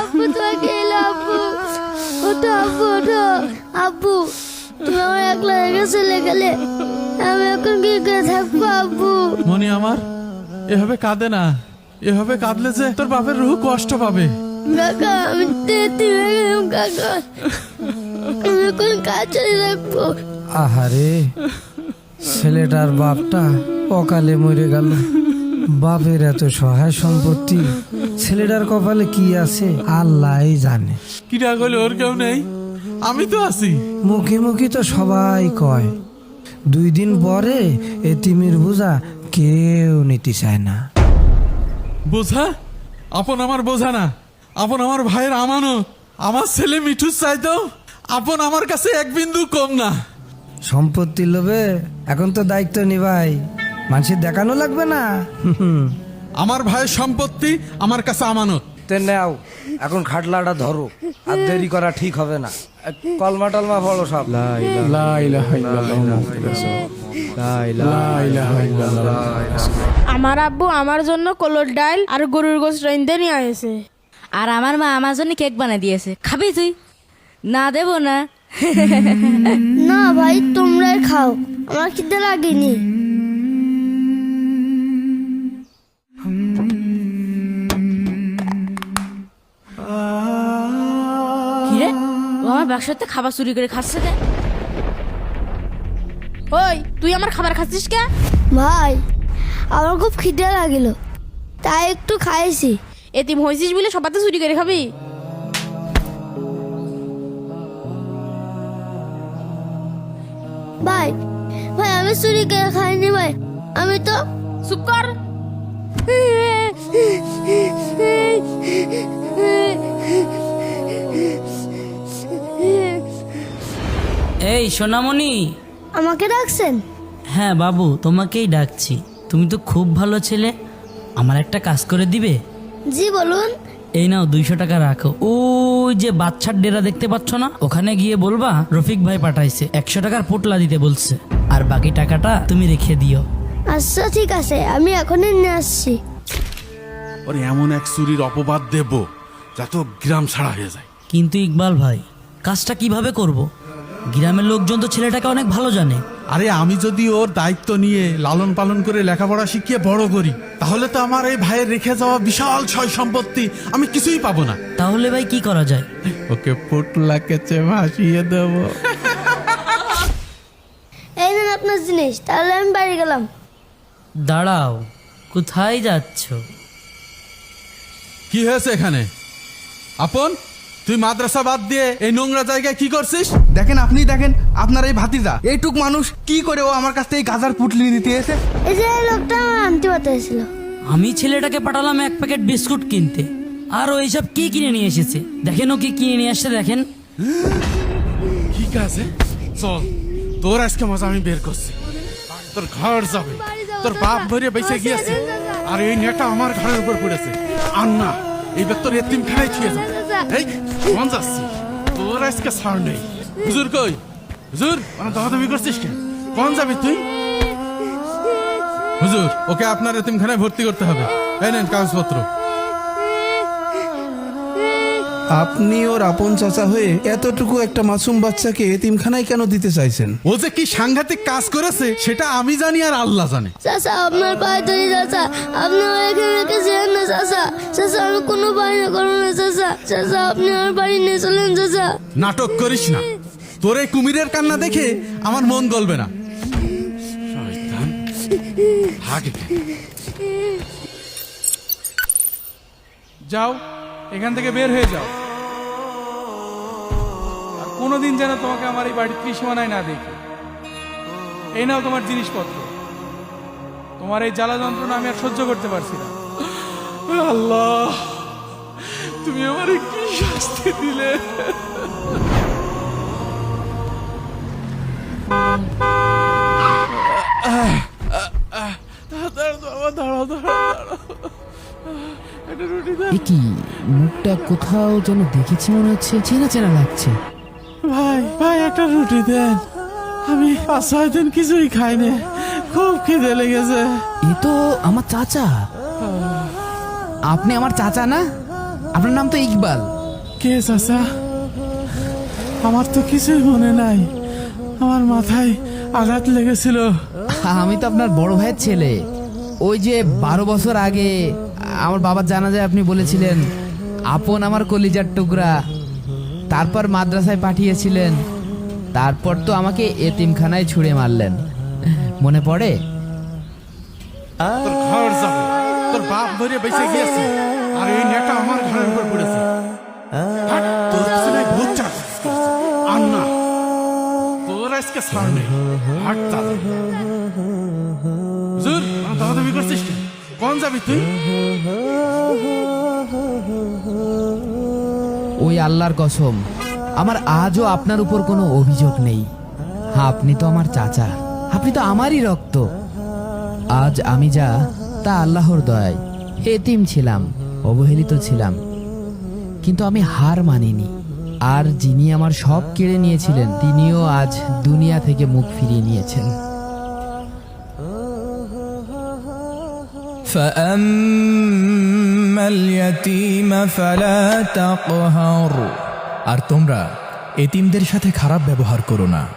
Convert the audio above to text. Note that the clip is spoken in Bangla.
আব্বু তোমাকে এলো আব্বু। ওঠো আব্বু ওঠো। আব্বু তুমি আমার একলা রেখে চলে গেলে আমি এখন কি করে থাকব আব্বু? মনি আমার এভাবে কাঁদে না। এভাবে কাঁদলে যে তোর বাপের রুহ কষ্ট পাবে। কাকা আমি তেতি হয়ে গেলাম কাকা। আমি এখন কাজ রাখব আহারে ছেলেটার বাপটা অকালে মরে গেল। বাপের এত সহায় সম্পত্তি ছেলেটার কপালে কি আছে? আল্লাহই জানে। কিরা গেলে ওর কেউ নেই? আমি তো আছি। মুখে মুখে তো সবাই কয়। দুই দিন পরে এতিমির বোঝা কেউ নিতে চায় না। বোঝা? আপন আমার বোঝা না। আপন আমার ভাইয়ের আমানো আমার ছেলে মিঠু চাইতো আপন আমার কাছে এক বিন্দু কম না। সম্পত্তির লোভে এখন তো দায়িত্ব নিভাই মানুষের দেখানো লাগবে না। হুম। আমার ভাইয়ের সম্পত্তি আমার কাছে আমানত। তে নাও এখন খাটলাটা ধরো আর দেরি করা ঠিক হবে না। কলমা টলমা ফলো সব। আমার আব্বু আমার জন্য কলর ডাল আর গরুর গোস রাইন্দে নিয়ে আসে আর আমার মা আমার জন্য কেক বানিয়ে দিয়েছে। খাবি তুই? না দেব না। না ভাই তোমরাই খাও। আমার খিদে লাগেনি। আমার ব্যবসাতে খাবার চুরি করে খাচ্ছে ওই তুই আমার খাবার খাচ্ছিস কে? ভাই আমার খুব খিদে লাগিল। তাই একটু খাইছি। এতিম হয়েছিস বলে সবাতে চুরি করে খাবি? ভাই ভাই আমি চুরি করে খাইনি ভাই। আমি তো চুপ কর। এই সোনামণি। আমাকে ডাকছেন? হ্যাঁ বাবু তোমাকেই ডাকছি। তুমি তো খুব ভালো ছেলে। আমার একটা কাজ করে দিবে? জি বলুন। এই নাও দুইশো টাকা রাখো। ওই যে বাচ্চার ডেরা দেখতে পাচ্ছ না? ওখানে গিয়ে বলবা রফিক ভাই পাঠাইছে একশো টাকার পোটলা দিতে বলছে। আর বাকি টাকাটা তুমি রেখে দিও। আচ্ছা ঠিক আছে আমি এখনই নিয়ে আসছি। ওর এমন এক চুরির অপবাদ দেব যাতে ও গ্রাম ছাড়া হয়ে যায়। কিন্তু ইকবাল ভাই কাজটা কীভাবে করব। গ্রামের লোকজন তো ছেলেটাকে অনেক ভালো জানে। আরে আমি যদি ওর দায়িত্ব নিয়ে লালন পালন করে লেখাপড়া শিখিয়ে বড় করি তাহলে তো আমার এই ভাইয়ের রেখে যাওয়া বিশাল ছয় সম্পত্তি আমি কিছুই পাবো না। তাহলে ভাই কি করা যায়? ওকে পুটলা কেচে ভাসিয়ে দেবো। এই নেন আপনার জিনিস তাহলে আমি বাড়ি গেলাম। দাঁড়াও কোথায় যাচ্ছ? কি হয়েছে এখানে? আপন? তুই মাদ্রাসা বাদ দিয়ে এই নোংরা জায়গায় কি করছিস? দেখেন আপনি দেখেন আপনার এই ভাতিজা এইটুক মানুষ কি করে ও আমার কাছ থেকে এই গাজার পুটলি নিতে এসে? এই যে এই লোকটা আমার আনতে পাঠাইছিল আমি ছেলেটাকে পাঠালাম এক প্যাকেট বিস্কুট কিনতে। আর ও এইসব কি কিনে নিয়ে এসেছে? দেখেন ও কি কিনে নিয়ে আসছে দেখেন। ঠিক আছে চল। তোর আজকে মজা আমি বের করছি। তোর ঘর যাবে। তোর বাপ ভরে বেঁচে গিয়েছে। আর এই নেটা আমার ঘরের উপর পড়েছে। আর না এইবার তোর এতিম খানায় ছুঁয়ে যাবে। এই কোন যাচ্ছি? তোর আজকে ছাড় নেই। হুজুর কই? হুজুর? মানে দাবি করছিস কেন? কোন যাবি তুই? হুজুর ওকে আপনার এতিমখানায় ভর্তি করতে হবে। এই নেন কাগজপত্র। আপনি ওর আপন চাচা হয়ে এতটুকু একটা মাসুম বাচ্চাকে এতিমখানায় কেন দিতে চাইছেন? ও যে কি সাংঘাতিক কাজ করেছে সেটা আমি জানি আর আল্লাহ জানে। চাচা আপনার পায়ে ধরি চাচা। আপনি আমার এখানে রেখে যেন না চাচা। চাচা আমি কোনো বায়না করব না চাচা। চাচা আপনি আমার বাড়ি নিয়ে চলেন চাচা। নাটক করিস না। তোর এই কুমিরের কান্না দেখে আমার মন গলবে না। শয়তান। ভাগ যাও। এখান থেকে বের হয়ে যাও। কোনোদিন যেন তোমাকে আমার এই বাড়ির ত্রিসীমানায় না দেখি। এই নাও তোমার জিনিসপত্র। তোমার এই জ্বালা যন্ত্রণা আমি আর সহ্য করতে পারছি না। আল্লাহ, তুমি আমার কি শাস্তি দিলে? কি মুখটা কোথাও যেন দেখেছি মনে হচ্ছে চেনা চেনা লাগছে। ভাই ভাই একটা রুটি দেন। আমি পাঁচ ছয় দিন কিছুই খাইনি। খুব খিদে লেগেছে। এ তো আমার চাচা। আপনি আমার চাচা না? আপনার নাম তো ইকবাল। কে চাচা? আমার তো কিছুই মনে নাই। আমার মাথায় আঘাত লেগেছিল। আমি তো আপনার বড় ভাইয়ের ছেলে। ওই যে বারো বছর আগে আমার বাবার জানা যায় আপনি বলেছিলেন, আপন আমার কলিজার টুকরা। তারপর মাদ্রাসায় পাঠিয়েছিলেন। তারপর তো আমাকে এতিমখানায় ছুঁড়ে মারলেন। মনে পড়ে? আর করছিস? কোন যাবি তুই? ওই আল্লাহর কসম, আমার আজও আপনার উপর কোনো অভিযোগ নেই। হ্যাঁ আপনি তো আমার চাচা, আপনি তো আমারই রক্ত। আজ আমি যা, তা আল্লাহর দয়ায়। হেতিম ছিলাম, অবহেলিত ছিলাম। কিন্তু আমি হার মানিনি। আর যিনি আমার সব কেড়ে নিয়েছিলেন, তিনিও আজ দুনিয়া থেকে মুখ ফিরিয়ে নিয়েছেন। فأما اليتيم فلا تقهر আর তোমরা এতিমদের সাথে খারাপ ব্যবহার করো না